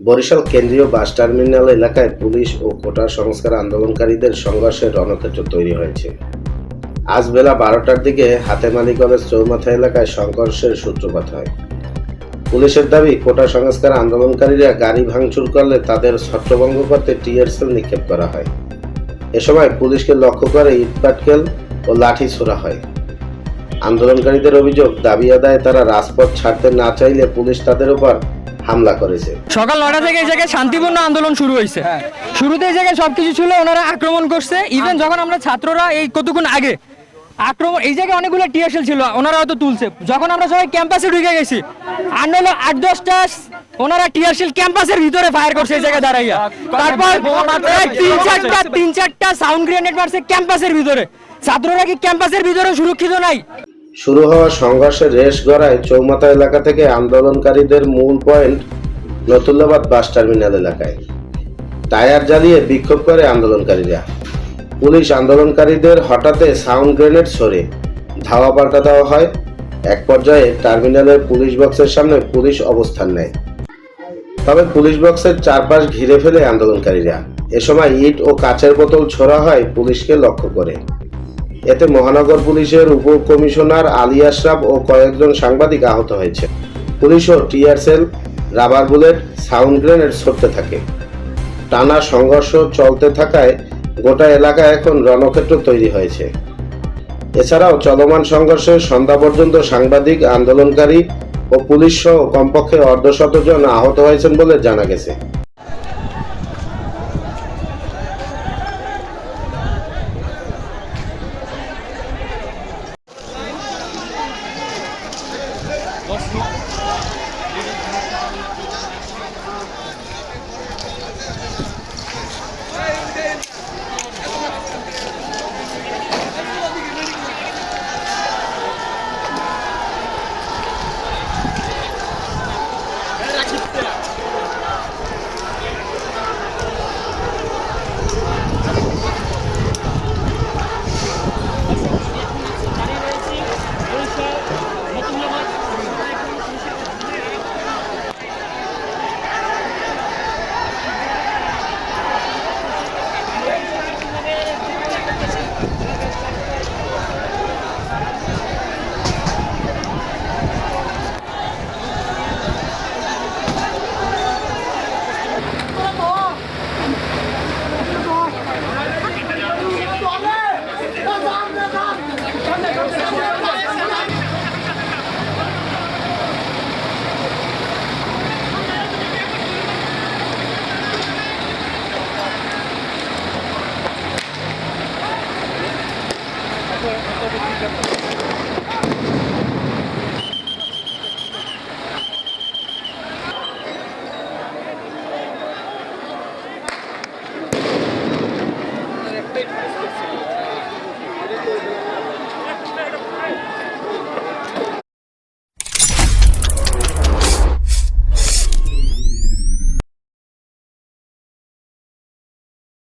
বরিশাল কেন্দ্রীয় বাস টার্মিনাল এলাকায় পুলিশ ও কোটা সংস্কার আন্দোলনকারীদের সংঘর্ষের রণক্ষেত্র তৈরি হয়েছে। আজ বেলা বারোটার দিকে হাতেমালি কলেজ চৌমাথা এলাকায় সংঘর্ষের সূত্রপাত হয়। পুলিশের দাবি, কোটা সংস্কার আন্দোলনকারীরা গাড়ি ভাঙচুর করলে তাদের ছত্রভঙ্গ করতে সেল নিক্ষেপ করা হয়। এ সময় পুলিশকে লক্ষ্য করে ইটপাটকেল ও লাঠি ছোড়া হয়। আন্দোলনকারীদের অভিযোগ দাবি আদায়ে তারা রাজপথ ছাড়তে না চাইলে পুলিশ তাদের উপর হামলা করেছে। সকাল নয়টা থেকে এই জায়গায় শান্তিপূর্ণ আন্দোলন শুরু হয়েছে। শুরুতে এই জায়গায় সবকিছু ছিল ওনারা আক্রমণ করছে। ইভেন যখন আমরা ছাত্ররা এই কতক্ষণ আগে আক্রমণ এই জায়গায় অনেকগুলো টিএসএল ছিল ওনারা হয়তো তুলছে। যখন আমরা সবাই ক্যাম্পাসে ঢুকে গেছি আর নইলো আট দশটা ওনারা টিয়ারশিল ক্যাম্পাসের ভিতরে ফায়ার করছে এই জায়গায় দাঁড়াইয়া। তারপর তিন চারটা তিন চারটা সাউন্ড গ্রেনেড মারছে ক্যাম্পাসের ভিতরে। ছাত্ররা কি ক্যাম্পাসের ভিতরে সুরক্ষিত নাই? শুরু হওয়া সংঘর্ষে রেশ গড়ায় চৌমাথা এলাকা থেকে আন্দোলনকারীদের মূল পয়েন্ট নতুল্লাবাদ বাস টার্মিনাল এলাকায়। টায়ার জ্বালিয়ে বিক্ষোভ করে আন্দোলনকারীরা। পুলিশ আন্দোলনকারীদের হঠাতে সাউন্ড গ্রেনেড ছড়ে ধাওয়া পাল্টা দেওয়া হয়। এক পর্যায়ে টার্মিনালের পুলিশ বক্সের সামনে পুলিশ অবস্থান নেয়। তবে পুলিশ বক্সের চারপাশ ঘিরে ফেলে আন্দোলনকারীরা। এ সময় ইট ও কাচের বোতল ছোড়া হয় পুলিশকে লক্ষ্য করে। এতে মহানগর পুলিশের উপ কমিশনার আলী আশরাফ ও কয়েকজন সাংবাদিক আহত হয়েছে। পুলিশও tear rubber bullet, sound grenade ছড়তে থাকে। টানা সংঘর্ষ চলতে থাকায় গোটা এলাকায় এখন রণক্ষেত্র তৈরি হয়েছে। এছাড়াও চলমান সংঘর্ষে সন্ধ্যা পর্যন্ত সাংবাদিক, আন্দোলনকারী ও পুলিশ সহ কমপক্ষে অর্ধশত জন আহত হয়েছেন বলে জানা গেছে। Thank you.